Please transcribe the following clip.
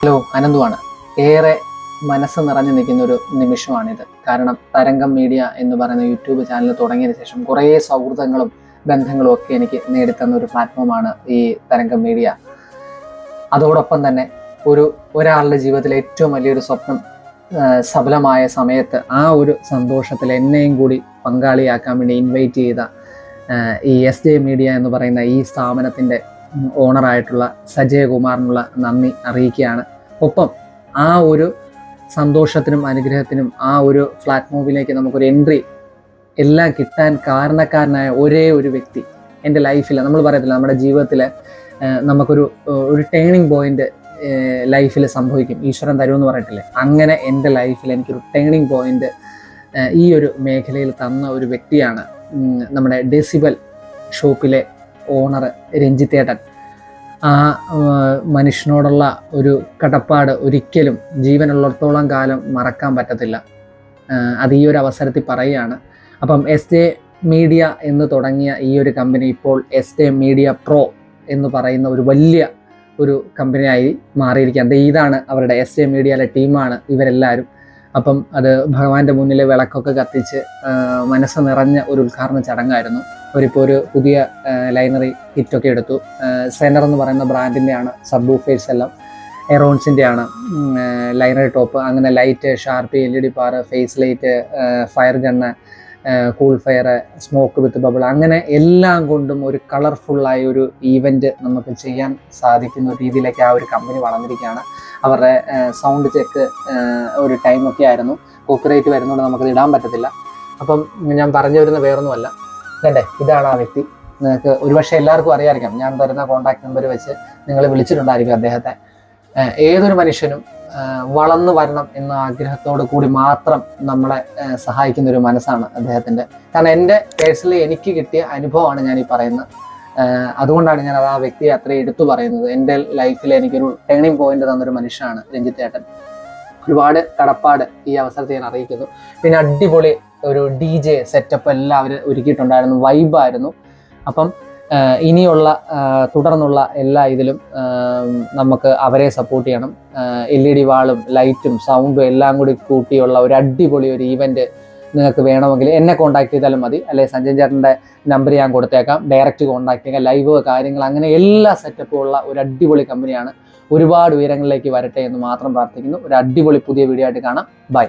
Hello അനന്തുവാണ്. ഏറെ മനസ്സ് നിറഞ്ഞു നിൽക്കുന്ന ഒരു നിമിഷമാണിത്. കാരണം തരംഗം മീഡിയ എന്ന് പറയുന്ന യൂട്യൂബ് ചാനൽ തുടങ്ങിയതിന് ശേഷം കുറേ സൗഹൃദങ്ങളും ബന്ധങ്ങളും ഒക്കെ എനിക്ക് നേടിത്തന്ന ഒരു പ്ലാറ്റ്ഫോമാണ് ഈ തരംഗം മീഡിയ. അതോടൊപ്പം തന്നെ ഒരു ഒരാളുടെ ജീവിതത്തിലെ ഏറ്റവും വലിയൊരു സ്വപ്നം സഫലമായ സമയത്ത് ആ ഒരു സന്തോഷത്തിൽ എന്നെയും കൂടി പങ്കാളിയാക്കാൻ വേണ്ടി ഇൻവൈറ്റ് ചെയ്ത ഈ എസ് ജെ മീഡിയ എന്ന് പറയുന്ന ഈ സ്ഥാപനത്തിന്റെ ഓണറായിട്ടുള്ള സജയകുമാറിനുള്ള നന്ദി അറിയിക്കുകയാണ്. ഒപ്പം ആ ഒരു സന്തോഷത്തിനും അനുഗ്രഹത്തിനും ആ ഒരു ഫ്ലാറ്റ് മൂവിലേക്ക് നമുക്കൊരു എൻട്രി എല്ലാം കിട്ടാൻ കാരണക്കാരനായ ഒരേ ഒരു വ്യക്തി എന്റെ ലൈഫിൽ നമ്മൾ പറയത്തില്ല നമ്മുടെ ജീവിതത്തിൽ നമുക്കൊരു ഒരു ടേണിംഗ് പോയിന്റ് ലൈഫിൽ സംഭവിക്കും. ഈശ്വരൻ തരുമെന്ന് പറയത്തില്ലേ? അങ്ങനെ എന്റെ ലൈഫിൽ എനിക്കൊരു ടേണിംഗ് പോയിന്റ് ഈ ഒരു മേഖലയിൽ തന്ന ഒരു വ്യക്തിയാണ് നമ്മുടെ ഡെസിബൽ ഷോപ്പിലെ ഓണർ രഞ്ജിത്തേട്ടൻ ആ മനുഷ്യനോടുള്ള ഒരു കടപ്പാട് ഒരിക്കലും ജീവനുള്ളിടത്തോളം കാലം മറക്കാൻ പറ്റത്തില്ല. അത് ഈ ഒരു അവസരത്തിൽ പറയുകയാണ്. അപ്പം എസ് ജെ മീഡിയ എന്ന് തുടങ്ങിയ ഈ ഒരു കമ്പനി ഇപ്പോൾ എസ് ജെ മീഡിയ പ്രോ എന്ന് പറയുന്ന ഒരു വലിയ ഒരു കമ്പനിയായി മാറിയിരിക്കുകയാണ്. ഇതാണ് അവരുടെ എസ് ജെ മീഡിയയിലെ ടീമാണ് ഇവരെല്ലാവരും. അപ്പം അത് ഭഗവാന്റെ മുന്നിൽ വിളക്കൊക്കെ കത്തിച്ച് മനസ്സ് നിറഞ്ഞ ഒരു ഉദ്ഘാടന ചടങ്ങായിരുന്നു. അവരിപ്പോൾ ഒരു പുതിയ ലൈനറി കിറ്റൊക്കെ എടുത്തു. സെനർ എന്ന് പറയുന്ന ബ്രാൻഡിന്റെയാണ് സബ് ബൂഫേഴ്സ് എല്ലാം എറോൺസിന്റെ ആണ് ലൈനറി ടോപ്പ്. അങ്ങനെ light sharp L E D പാറ് face light fire gun cool fire smoke with bubble. അങ്ങനെ എല്ലാം കൊണ്ടും ഒരു കളർഫുള്ളായ ഒരു ഈവന്റ് നമുക്ക് ചെയ്യാൻ സാധിക്കുന്ന രീതിയിലേക്ക് ആ ഒരു കമ്പനി വളർന്നിരിക്കുകയാണ്. അവരുടെ സൗണ്ട് ചെക്ക് ഒരു ടൈമൊക്കെ ആയിരുന്നു. കോപ്പിറൈറ്റ് വരുന്നതുകൊണ്ട് നമുക്കത് ഇടാൻ പറ്റത്തില്ല. അപ്പം ഞാൻ പറഞ്ഞു വരുന്ന വേറൊന്നുമല്ല. കണ്ടേ? ഇതാണ് ആ വ്യക്തി. നിങ്ങൾക്ക് ഒരുപക്ഷെ എല്ലാവർക്കും അറിയാമായിരിക്കാം. ഞാൻ തരുന്ന കോൺടാക്ട് നമ്പർ വെച്ച് നിങ്ങൾ വിളിച്ചിട്ടുണ്ടായിരിക്കും അദ്ദേഹത്തെ. ഏതൊരു മനുഷ്യനും വളർന്നു വരണം എന്ന ആഗ്രഹത്തോട് കൂടി മാത്രം നമ്മളെ സഹായിക്കുന്ന ഒരു മനസ്സാണ് അദ്ദേഹത്തിന്റെ. കാരണം എന്റെ പേഴ്സണലി എനിക്ക് കിട്ടിയ അനുഭവമാണ് ഞാൻ ഈ പറയുന്നത്. അതുകൊണ്ടാണ് ഞാൻ ആ വ്യക്തിയെ അത്രയും എടുത്തു പറയുന്നത്. എന്റെ ലൈഫിൽ എനിക്കൊരു ടേണിംഗ് പോയിന്റ് തന്നൊരു മനുഷ്യനാണ് രഞ്ജിത്ത് ഏട്ടൻ. ഒരുപാട് കടപ്പാട് ഈ അവസരത്തിൽ ഞാൻ അറിയിക്കുന്നു. പിന്നെ അടിപൊളി ഒരു ഡി ജെ സെറ്റപ്പ് എല്ലാം അവർ ഒരുക്കിയിട്ടുണ്ടായിരുന്നു വൈബായിരുന്നു അപ്പം ഇനിയുള്ള തുടർന്നുള്ള എല്ലാ ഇതിലും നമുക്ക് അവരെ സപ്പോർട്ട് ചെയ്യണം. എൽ ഇ ഡി വാളും ലൈറ്റും സൗണ്ടും എല്ലാം കൂടി കൂട്ടിയുള്ള ഒരു അടിപൊളി ഒരു ഈവന്റ് നിങ്ങൾക്ക് വേണമെങ്കിൽ എന്നെ കോൺടാക്ട് ചെയ്താലും മതി. അല്ലെ സഞ്ജയ് ചേട്ടന്റെ നമ്പർ ഞാൻ കൊടുത്തേക്കാം. ഡയറക്റ്റ് കോൺടാക്ട് ചെയ്യുക ലൈവ് കാര്യങ്ങൾ അങ്ങനെ എല്ലാ സെറ്റപ്പും ഉള്ള ഒരു അടിപൊളി കമ്പനിയാണ് ഒരുപാട് ഉയരങ്ങളിലേക്ക് വരട്ടെ എന്ന് മാത്രം പ്രാർത്ഥിക്കുന്നു. ഒരു അടിപൊളി പുതിയ വീഡിയോ ആയിട്ട് കാണാം. ബൈ